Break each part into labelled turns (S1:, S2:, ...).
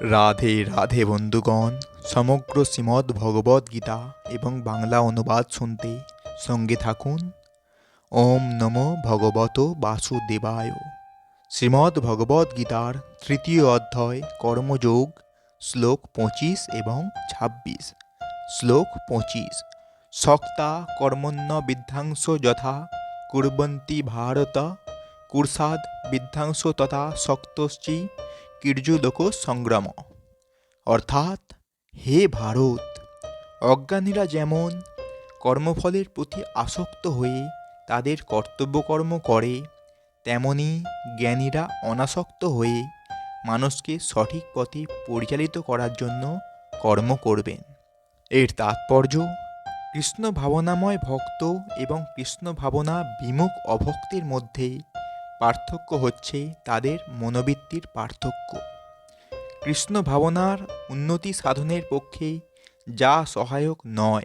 S1: রাধে রাধে বন্ধুগণ, সমগ্র শ্রীমদ্ ভগবদ্ গীতা এবং বাংলা অনুবাদ শুনতে সঙ্গে থাকুন। ওম নমো ভগবত বাসুদেবায়। শ্রীমদ্ ভগবদ্ গীতার তৃতীয় অধ্যায়, কর্মযোগ, শ্লোক পঁচিশ এবং ছাব্বিশ। শ্লোক পঁচিশ। শক্তা কর্মণ্য বিধ্যাংস যথা, কুর্বন্তি ভারত। কুর্ষাদ বিধ্যাংস তথা শক্তশ্চি। কীর্যুলোক সংগ্রাম। অর্থাৎ, হে ভারত, অজ্ঞানীরা যেমন কর্মফলের প্রতি আসক্ত হয়ে তাদের কর্তব্যকর্ম করে, তেমনি জ্ঞানীরা অনাসক্ত হয়ে মানুষকে সঠিক পথে পরিচালিত করার জন্য কর্ম করবেন। এর তাৎপর্য কৃষ্ণ ভাবনাময় ভক্ত এবং কৃষ্ণ ভাবনা বিমুখ অভক্তের মধ্যে পার্থক্য হচ্ছে তাদের মনোবৃত্তির পার্থক্য। কৃষ্ণ ভাবনার উন্নতি সাধনের পক্ষে যা সহায়ক নয়।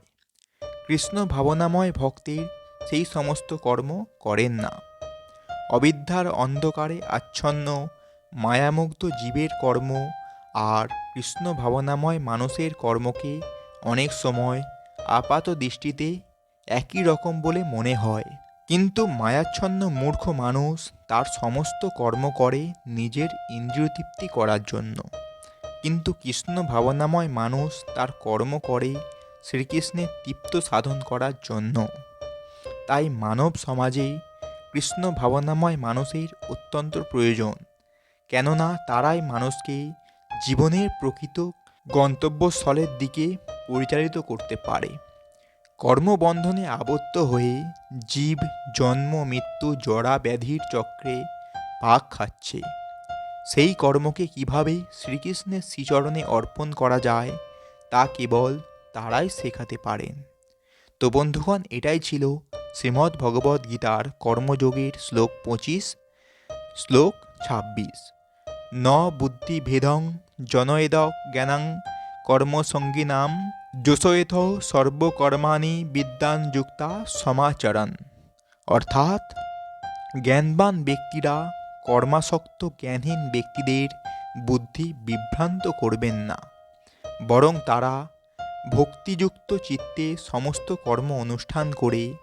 S1: কৃষ্ণ ভাবনাময় ভক্তের সেই সমস্ত কর্ম করেন না। অবিদ্যার অন্ধকারে আচ্ছন্ন, মায়ামুগ্ধ জীবের কর্ম আর কৃষ্ণ ভাবনাময় মানুষের কর্মকে অনেক সময় আপাত দৃষ্টিতে একই রকম বলে মনে হয়। কিন্তু মায়াচ্ছন্ন মূর্খ মানুষ তার সমস্ত কর্ম করে নিজের ইন্দ্রিয় তৃপ্তি করার জন্য। কিন্তু কৃষ্ণ ভাবনাময় মানুষ তার কর্ম করে শ্রীকৃষ্ণের তৃপ্ত সাধন করার জন্য। তাই মানব সমাজে কৃষ্ণ ভাবনাময় মানুষের অত্যন্ত প্রয়োজন। কেননা তারাই মানুষকে জীবনের প্রকৃত গন্তব্যস্থলের দিকে পরিচালিত করতে পারে। কর্মবন্ধনে আবদ্ধ হয়ে জীব, জন্ম, মৃত্যু, জরা, ব্যাধির চক্রে পাক খাচ্ছে। সেই কর্মকে কীভাবে শ্রীকৃষ্ণের শ্রীচরণে অর্পণ করা যায়, তা কেবল তারাই শেখাতে পারেন। তো বন্ধুগণ, এটাই ছিল শ্রীমদ্ ভগবদ্ গীতার কর্মযোগের শ্লোক পঁচিশ, শ্লোক ছাব্বিশ। ন বুদ্ধি ভেদং জনয়েদ জ্ঞানাং কর্মসঙ্গিনাম যোশয়েথ সর্বকর্মাণি বিদ্যান যুক্তা সমাচরণ। অর্থাৎ জ্ঞানবান ব্যক্তিরা কর্মাসক্ত জ্ঞানহীন ব্যক্তিদের বুদ্ধি বিভ্রান্ত করবেন না। বরং তারা ভক্তিযুক্ত চিত্তে সমস্ত কর্ম অনুষ্ঠান করে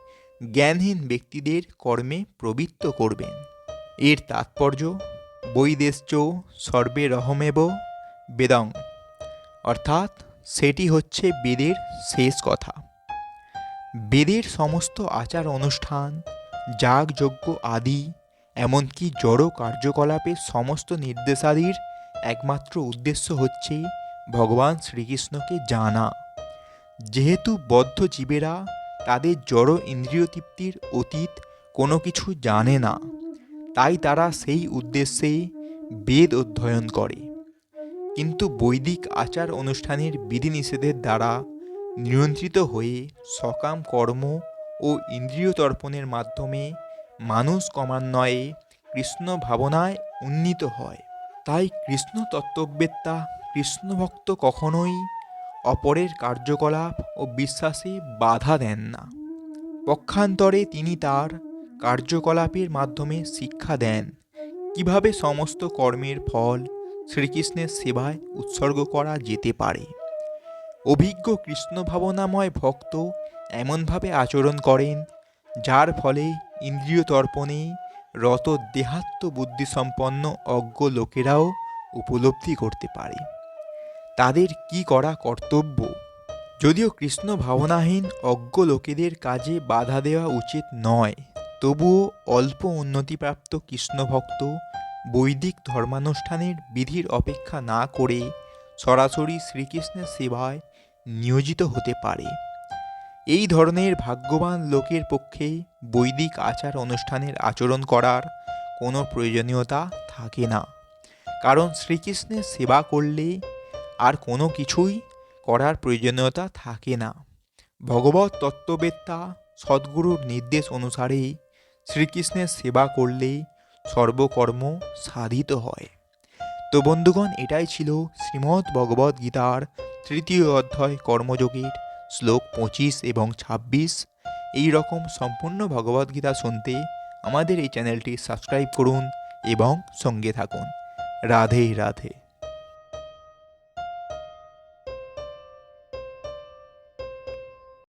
S1: জ্ঞানহীন ব্যক্তিদের কর্মে প্রবৃত্ত করবেন। এর তাৎপর্য বৈদেশ্য সর্বে রহমেব বেদং। অর্থাৎ সেটি হচ্ছে বেদের শেষ কথা। বেদের সমস্ত আচার অনুষ্ঠান, যাগযজ্ঞ আদি, এমনকি জড় কার্যকলাপের সমস্ত নির্দেশাদির একমাত্র উদ্দেশ্য হচ্ছে ভগবান শ্রীকৃষ্ণকে জানা। যেহেতু বদ্ধ জীবেরা তাদের জড় ইন্দ্রিয় তৃপ্তির অতীত কোনো কিছু জানে না, তাই তারা সেই উদ্দেশ্যে বেদ অধ্যয়ন করে। কিন্তু বৈদিক আচার অনুষ্ঠানের বিধিনিষেধের দ্বারা নিয়ন্ত্রিত হয়ে সকাম কর্ম ও ইন্দ্রিয় তর্পণের মাধ্যমে মানুষ ক্রমান্বয়ে কৃষ্ণ ভাবনায় উন্নীত হয়। তাই কৃষ্ণ তত্ত্ববেত্তা কৃষ্ণভক্ত কখনোই অপরের কার্যকলাপ ও বিশ্বাসে বাধা দেন না। পক্ষান্তরে তিনি তার কার্যকলাপের মাধ্যমে শিক্ষা দেন, কীভাবে সমস্ত কর্মের ফল শ্রীকৃষ্ণের সেবায় উৎসর্গ করা যেতে পারে। অভিজ্ঞ কৃষ্ণ ভাবনাময় ভক্ত এমনভাবে আচরণ করেন, যার ফলে ইন্দ্রিয় তর্পণে রত দেহাত্ম বুদ্ধিসম্পন্ন অজ্ঞ লোকেরাও উপলব্ধি করতে পারে। তাদের কি করা কর্তব্য? যদিও কৃষ্ণ ভাবনাহীন অজ্ঞ লোকেদের কাজে বাধা দেওয়া উচিত নয়, তবুও অল্প উন্নতিপ্রাপ্ত কৃষ্ণভক্ত বৈদিক ধর্মানুষ্ঠানের বিধির অপেক্ষা না করে সরাসরি শ্রীকৃষ্ণের সেবায় নিয়োজিত হতে পারে। এই ধরনের ভাগ্যবান লোকের পক্ষে বৈদিক আচার অনুষ্ঠানের আচরণ করার কোনো প্রয়োজনীয়তা থাকে না। কারণ শ্রীকৃষ্ণের সেবা করলে আর কোনো কিছুই করার প্রয়োজনীয়তা থাকে না। ভগবত তত্ত্ববেত্তা সদ্গুরুর নির্দেশ অনুসারে শ্রীকৃষ্ণের সেবা করলে সর্বকর্ম সাধিত হয়। তো বন্ধুগণ, এটাই ছিল শ্রীমদ্ ভগবদ গীতার তৃতীয় অধ্যায় কর্মযোগীর শ্লোক পঁচিশ এবং ছাব্বিশ। এই রকম সম্পূর্ণ ভগবদ্গীতা শুনতে আমাদের এই চ্যানেলটি সাবস্ক্রাইব করুন এবং সঙ্গে থাকুন। রাধে রাধে।